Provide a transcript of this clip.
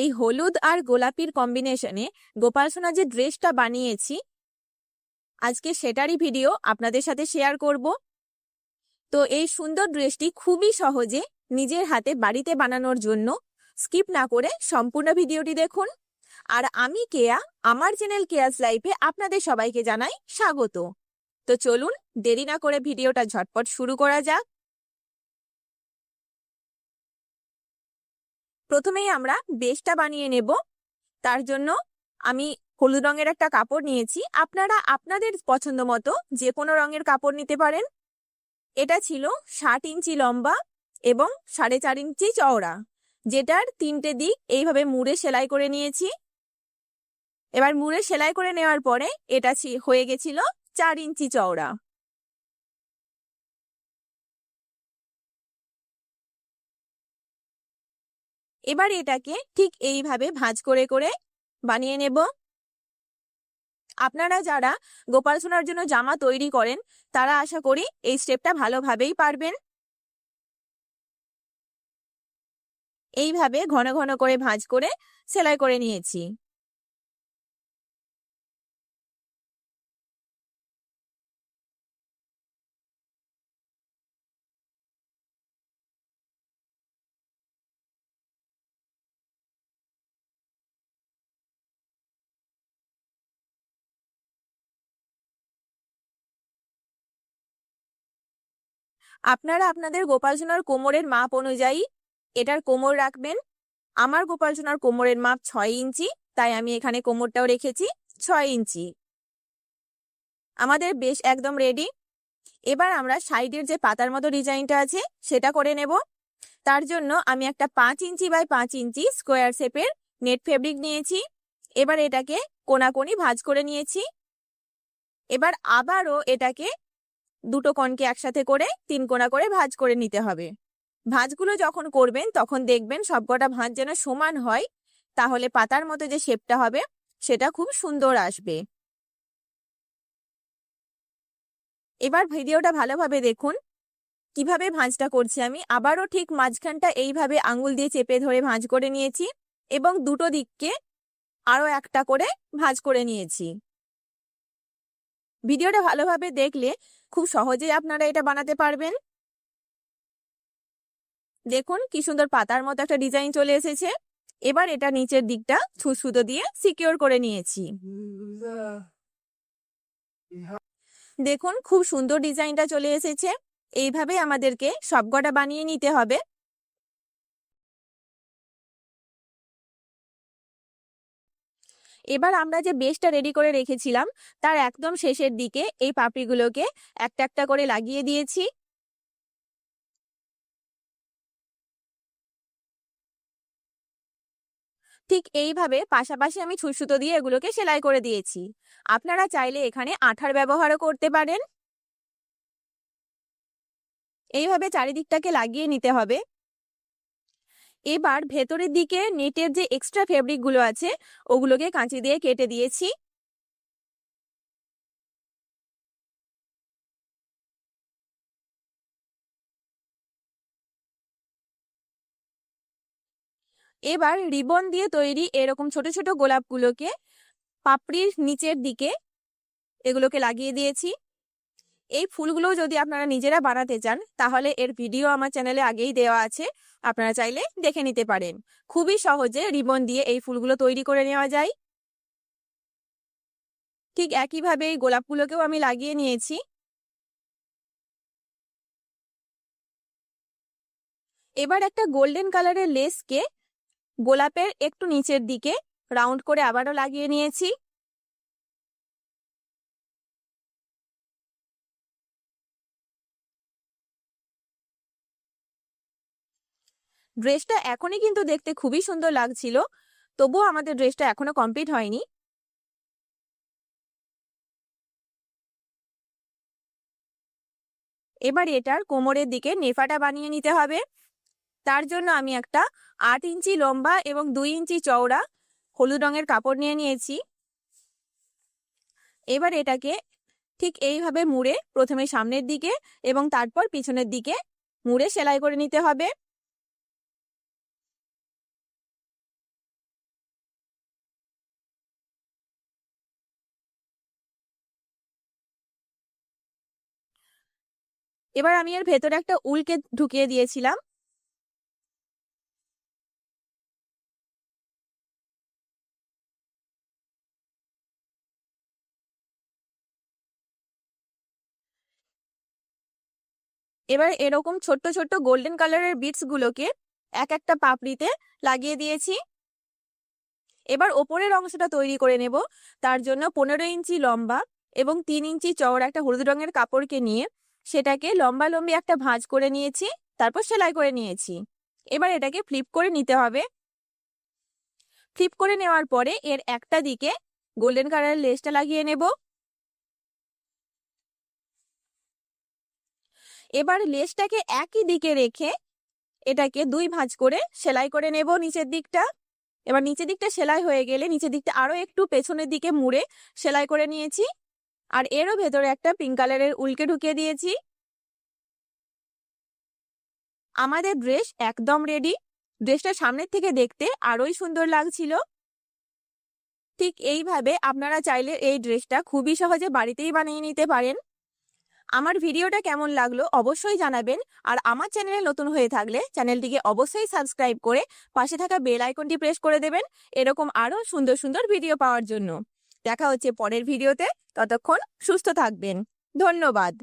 এই হলুদ আর গোলাপির কম্বিনেশনে গোপাল সোনা যে ড্রেসটা বানিয়েছি, আজকে সেটারই ভিডিও আপনাদের সাথে শেয়ার করব। তো এই সুন্দর ড্রেসটি খুবই সহজে নিজের হাতে বাড়িতে বানানোর জন্য স্কিপ না করে সম্পূর্ণ ভিডিওটি দেখুন। আর আমি কেয়া, আমার চ্যানেল কেয়াস লাইফে আপনাদের সবাইকে জানাই স্বাগত। তো চলুন দেরি না করে ভিডিওটা ঝটপট শুরু করা যাক। প্রথমেই আমরা বেশটা বানিয়ে নেব। তার জন্য আমি হলুদ রঙের একটা কাপড় নিয়েছি। আপনারা আপনাদের পছন্দ মতো যে কোনো রঙের কাপড় নিতে পারেন। এটা ছিল ষাট ইঞ্চি লম্বা এবং সাড়ে চার ইঞ্চি চওড়া, যেটার তিনটে দিক এইভাবে মুড়ে সেলাই করে নিয়েছি। এবার মুড়ে সেলাই করে নেওয়ার পরে এটা হয়ে গেছিল চার ইঞ্চি চওড়া। এবার এটাকে ঠিক এইভাবে ভাঁজ করে করে বানিয়ে নেব। আপনারা যারা গোপাল সোনার জন্য জামা তৈরি করেন, তারা আশা করি এই স্টেপটা ভালোভাবেই পারবেন। এইভাবে ঘন ঘন করে ভাঁজ করে সেলাই করে নিয়েছি। আপনারা আপনাদের গোপাল সোনার কোমরের মাপ অনুযায়ী এটার কোমর রাখবেন। আমার গোপাল সোনার কোমরের মাপ ছয় ইঞ্চি, তাই আমি এখানে কোমরটাও রেখেছি ছয় ইঞ্চি। আমাদের বেশ একদম রেডি এবার আমরা সাইডের যে পাতার মতো ডিজাইনটা আছে, সেটা করে নেব। তার জন্য আমি একটা পাঁচ ইঞ্চি বাই পাঁচ ইঞ্চি স্কোয়ার শেপের নেট ফেব্রিক নিয়েছি। এবার এটাকে কোনাকোনি ভাজ করে নিয়েছি। এবার আবারও এটাকে দুটো কণকে একসাথে করে তিন কোনা করে ভাঁজ করে নিতে হবে। ভাঁজগুলো যখন করবেন, তখন দেখবেন সবকটা ভাঁজ যেন সমান হয়, তাহলে পাতার মতো যে শেপটা হবে, সেটা খুব সুন্দর আসবে। এবার ভিডিওটা ভালোভাবে দেখুন। কীভাবে ভাঁজটা করছি আমি? আবারও ঠিক মাঝখানটা এইভাবে আঙুল দিয়ে চেপে ধরে ভাঁজ করে নিয়েছি এবং দুটো দিককে আরও একটা করে ভাঁজ করে নিয়েছি। ভিডিওটা ভালোভাবে দেখলে খুব সহজেই আপনারা এটা বানাতে পারবেন। দেখুন, কি সুন্দর পাতার মতো একটা ডিজাইন চলে এসেছে। এবার এটা নিচের দিকটা সুতো দিয়ে সিকিওর করে নিয়েছি। দেখুন, খুব সুন্দর ডিজাইনটা চলে এসেছে। এইভাবে আমাদেরকে সবকটা বানিয়ে নিতে হবে। এবার আমরা যে বেসটা রেডি করে রেখেছিলাম, তার একদম শেষের দিকে এই পাপড়িগুলোকে একটা একটা করে লাগিয়ে দিয়েছি। ঠিক এইভাবে পাশাপাশি আমি ছুঁচ সুতো দিয়ে এগুলোকে সেলাই করে দিয়েছি। আপনারা চাইলে এখানে আঠার ব্যবহারও করতে পারেন। এইভাবে চারিদিকটাকে লাগিয়ে নিতে হবে। এবার ভেতরের দিকে নেটের যে এক্সট্রা ফেব্রিকগুলো আছে, ওগুলোকে কাঁচি দিয়ে কেটে দিয়েছি। এবার রিবন দিয়ে তৈরি এরকম ছোট ছোট গোলাপগুলোকে পাপড়ির নিচের দিকে এগুলোকে লাগিয়ে দিয়েছি। এই ফুলগুলো যদি আপনারা নিজেরা বানাতে চান, তাহলে এর ভিডিও আমার চ্যানেলে আগেই দেওয়া আছে। আপনারা চাইলে দেখে নিতে পারেন। খুবই সহজে রিবন দিয়ে এই ফুলগুলো তৈরি করে নেওয়া যায়। ঠিক একইভাবে এই গোলাপগুলোকেও আমি লাগিয়ে নিয়েছি। এবার একটা গোল্ডেন কালারের লেসকে গোলাপের একটু নিচের দিকে রাউন্ড করে আবারও লাগিয়ে নিয়েছি। ড্রেসটা এখনই কিন্তু দেখতে খুবই সুন্দর লাগছিল। তবুও আমাদের ড্রেসটা এখনও কমপ্লিট হয়নি। এবার এটার কোমরের দিকে নেফাটা বানিয়ে নিতে হবে। তার জন্য আমি একটা আট ইঞ্চি লম্বা এবং দুই ইঞ্চি চওড়া হলুদ রঙের কাপড় নিয়ে নিয়েছি। এবার এটাকে ঠিক এইভাবে মুড়ে প্রথমে সামনের দিকে এবং তারপর পিছনের দিকে মুড়ে সেলাই করে নিতে হবে। এবার আমি এর ভেতরে একটা উলকে ঢুকিয়ে দিয়েছিলাম। এবার এরকম ছোট্ট ছোট্ট গোল্ডেন কালারের বিটস গুলোকে এক একটা পাপড়িতে লাগিয়ে দিয়েছি। এবার ওপরের অংশটা তৈরি করে নেব। তার জন্য পনেরো ইঞ্চি লম্বা এবং তিন ইঞ্চি চওড়া একটা হলুদ রঙের কাপড়কে নিয়ে সেটাকে লম্বা লম্বি একটা ভাঁজ করে নিয়েছি, তারপর সেলাই করে নিয়েছি। এবার এটাকে ফ্লিপ করে নিতে হবে। ফ্লিপ করে নেওয়ার পরে এর একটা দিকে গোল্ডেন কালারের লেসটা লাগিয়ে নেব। এবার লেসটাকে একই দিকে রেখে এটাকে দুই ভাঁজ করে সেলাই করে নেব নিচের দিকটা। এবার নিচের দিকটা সেলাই হয়ে গেলে নিচের দিকটা আরও একটু পেছনের দিকে মুড়ে সেলাই করে নিয়েছি। আর এরও ভেতরে একটা পিঙ্ক কালারের উলকে ঢুকিয়ে দিয়েছি। আমাদের ড্রেস একদম রেডি ড্রেসটা সামনের থেকে দেখতে আরোই সুন্দর লাগছিল। ঠিক এইভাবে আপনারা চাইলে এই ড্রেসটা খুবই সহজে বাড়িতেই বানিয়ে নিতে পারেন। আমার ভিডিওটা কেমন লাগল অবশ্যই জানাবেন। আর আমার চ্যানেলে নতুন হয়ে থাকলে চ্যানেলটিকে অবশ্যই সাবস্ক্রাইব করে পাশে থাকা বেল আইকনটি প্রেস করে দেবেন। এরকম আরও সুন্দর সুন্দর ভিডিও পাওয়ার জন্য। দেখা হচ্ছে পরের ভিডিওতে ততক্ষণ সুস্থ থাকবেন। ধন্যবাদ।